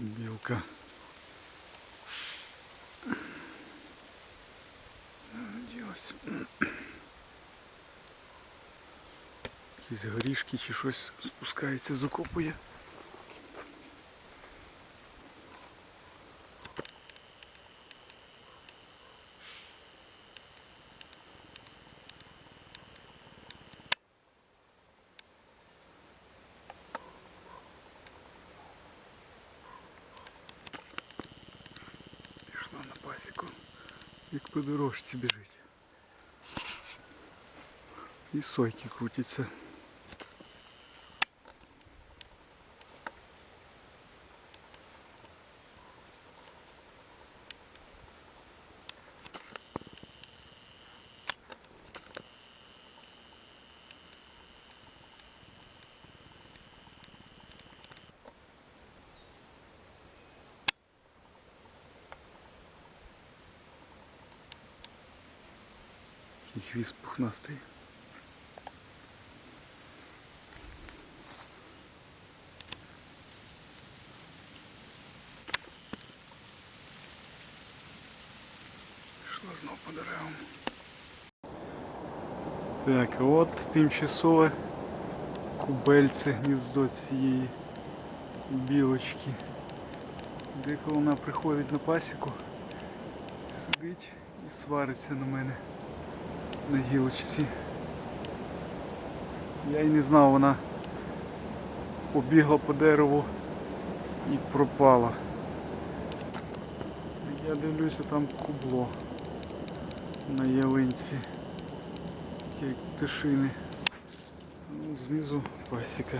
Білка. Ділась. Якісь горішки чи щось спускається, закопує. Пішла на пасіку, як по дорожці біжить. І сойки крутяться. І хвіст пухнастий. Пішла знов по деревам. Так, от тимчасове кубельце гніздо цієї білочки. Деколи вона приходить на пасіку, сидить і свариться на мене на гілочці. Я й не знав, вона побігла по дереву і пропала. Я дивлюся там кубло на ялинці. Як пташини. Ну, знизу пасіка.